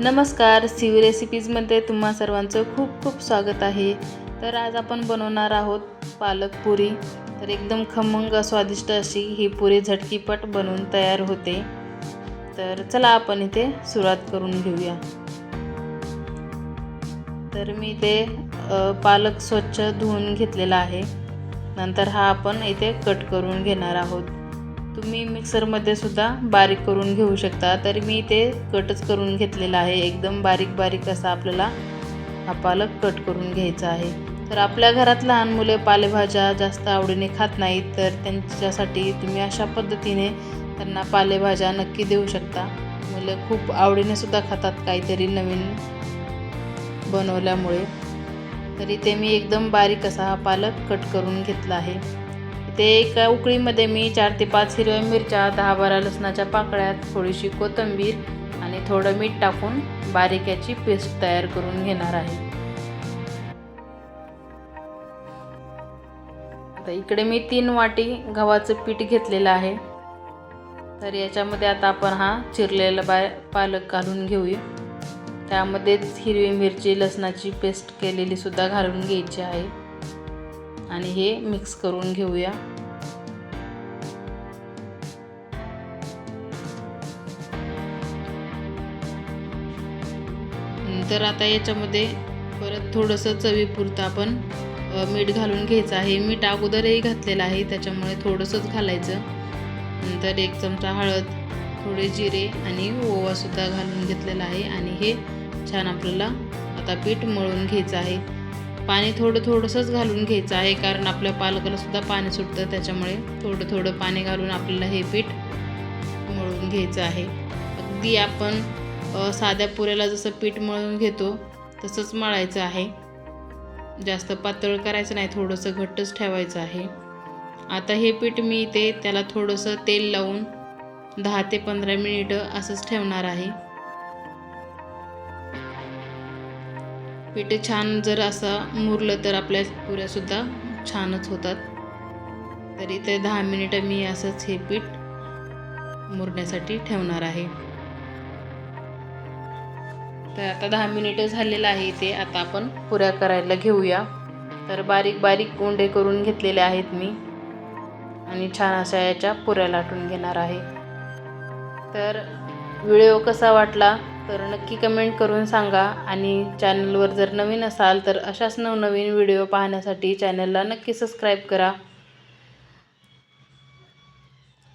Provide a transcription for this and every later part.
नमस्कार सीव रेसिपीजमध्ये तुम्हा सर्वांचं खूप खूप स्वागत आहे. तर आज आपण बनवणार आहोत पालक पुरी. तर एकदम खमंग स्वादिष्ट अशी ही पुरी झटकीपट बनवून तयार होते. तर चला आपण इथे सुरुवात करून घेऊया. तर मी इथे पालक स्वच्छ धुवून घेतलेला आहे. नंतर हा आपण इथे कट करून घेणार आहोत. तुम्ही मिक्सरमध्ये सुद्धा बारीक करून घेऊ शकता. तरी मी ते कटच करून घेतलेलं आहे. एकदम बारीक बारीक असा आपल्याला हा पालक कट करून घ्यायचा आहे. तर आपल्या घरात लहान मुले पालेभाज्या जास्त आवडीने खात नाहीत तर त्यांच्यासाठी तुम्ही अशा पद्धतीने त्यांना पालेभाज्या नक्की देऊ शकता. मुलं खूप आवडीने सुद्धा खातात काहीतरी नवीन बनवल्यामुळे. तरी ते मी एकदम बारीक असा हा पालक कट करून घेतला आहे. ते एका उकळीमध्ये मी चार ते पाच हिरव्या मिरच्या दहा बारा लसणाच्या पाकळ्यात थोडीशी कोथिंबीर आणि थोडं मीठ टाकून बारीक याची पेस्ट तयार करून घेणार आहे. आता इकडे मी तीन वाटी गव्हाचं पीठ घेतलेलं आहे. तर याच्यामध्ये आता आपण हा चिरलेला बा पालक घालून घेऊया. त्यामध्येच हिरवी मिरची लसणाची पेस्ट केलेली सुद्धा घालून घ्यायची आहे. आणि हे मिक्स करून घेऊया. तर आता याच्यामध्ये परत थोडंसं चवीपुरतं आपण मीठ घालून घ्यायचं आहे. मीठ अगोदरही घातलेलं आहे त्याच्यामुळे थोडंसंच घालायचं. नंतर एक चमचा हळद थोडे जिरे आणि ओवासुद्धा घालून घेतलेला आहे. आणि हे छान आपल्याला आता पीठ मळून घ्यायचं आहे. पाणी थोडं थोडंसंच घालून घ्यायचं आहे कारण आपल्या पालकाला सुद्धा पाणी सुटतं त्याच्यामुळे थोडं थोडं पाणी घालून आपल्याला हे पीठ मळून घ्यायचं आहे. अगदी आपण साध्या पुऱ्याला जसं पीठ मळून घेतो तसंच मळायचं आहे. जास्त पातळ करायचं नाही थोडंसं घट्टच ठेवायचं आहे. आता हे पीठ मी इथे त्याला थोडंसं तेल लावून दहा ते पंधरा मिनिटं असंच ठेवणार आहे. पीठ छान जर असं मुरलं तर आपल्या पुऱ्यासुद्धा छानच होतात. तरी ते दहा मिनिटं मी असंच हे पीठ मुरण्यासाठी ठेवणार आहे. तर आता दहा मिनिटं झालेलं आहे ते आता आपण पुऱ्या करायला घेऊया. तर बारीक बारीक गोंडे करून घेतलेले आहेत मी. आणि छान अशा याच्या पुऱ्या लाटून घेणार आहे. तर व्हिडिओ कसा वाटला? तर नक्की कमेंट करून सांगा आणि चॅनलवर जर नवीन असाल तर अशाच नवनवीन व्हिडिओ पाहण्यासाठी चॅनलला नक्की सबस्क्राईब करा.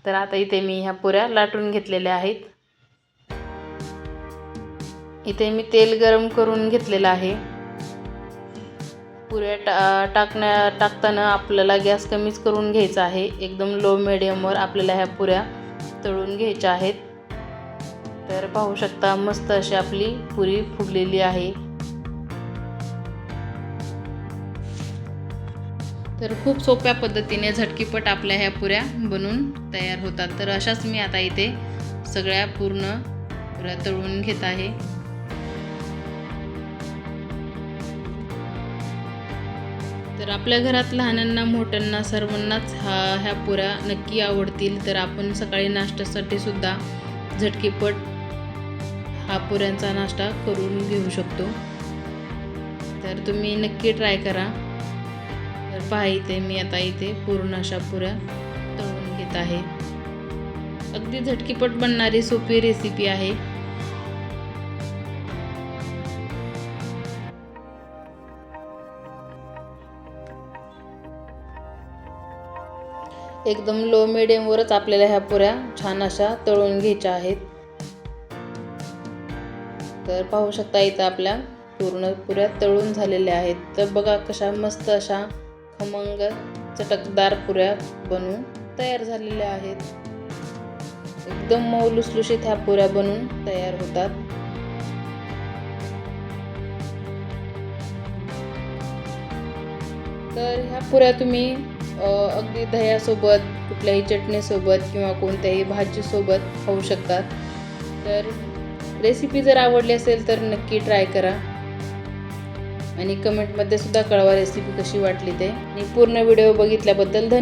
तर आता इथे मी ह्या पुऱ्या लाटून घेतलेल्या आहेत. इथे मी तेल गरम करून घेतलेलं आहे. पुऱ्या टा टाकण्या टाकताना आपल्याला गॅस कमीच करून घ्यायचा आहे. एकदम लो मिडियमवर आपल्याला ह्या पुऱ्या तळून घ्यायच्या आहेत. तर पाहू शकता मस्त अशी आपली पुरी फुगलेली आहे. तर खूप सोप्या पद्धतीने झटकीपट आपल्या ह्या पुऱ्या बनून तयार होतात. तर अशाच मी आता इथे सगळ्या पूर्ण पुऱ्या तळून घेत आहे. तर आपल्या घरात लहानांना मोठ्यांना सर्वांनाच हा ह्या पुऱ्या नक्की आवडतील. तर आपण सकाळी नाश्त्यासाठी सुद्धा झटकीपट हा पुऱ्यांचा नाश्ता करून घेऊ शकतो. तर तुम्ही नक्की ट्राय करा. तर पहा इथे मी आता इथे पूर्ण अशा पुऱ्या तळून घेत आहे. अगदी झटकीपट बनणारी सोपी रेसिपी आहे. एकदम लो मिडियमवरच आपल्याला ह्या पुऱ्या छान अशा तळून घ्यायच्या आहेत. तर पाहू शकता इथं आपल्या पूर्ण पुऱ्या तळून झालेल्या आहेत. तर बघा कशा मस्त अशा खमंग चटकदार पुऱ्या बनवून तयार झालेल्या आहेत. एकदम मऊ लुसलुशीत ह्या पुऱ्या बनवून तयार होतात. तर ह्या पुऱ्या तुम्ही अगदी दह्यासोबत कुठल्याही चटणीसोबत किंवा कोणत्याही भाजीसोबत खाऊ शकतात. तर रेसिपी जर आवडली असेल तर नक्की ट्राय करा. आणि कमेंटमध्ये सुद्धा कळवा रेसिपी कशी वाटली ते. आणि पूर्ण व्हिडिओ बघितल्याबद्दल धन्यवाद.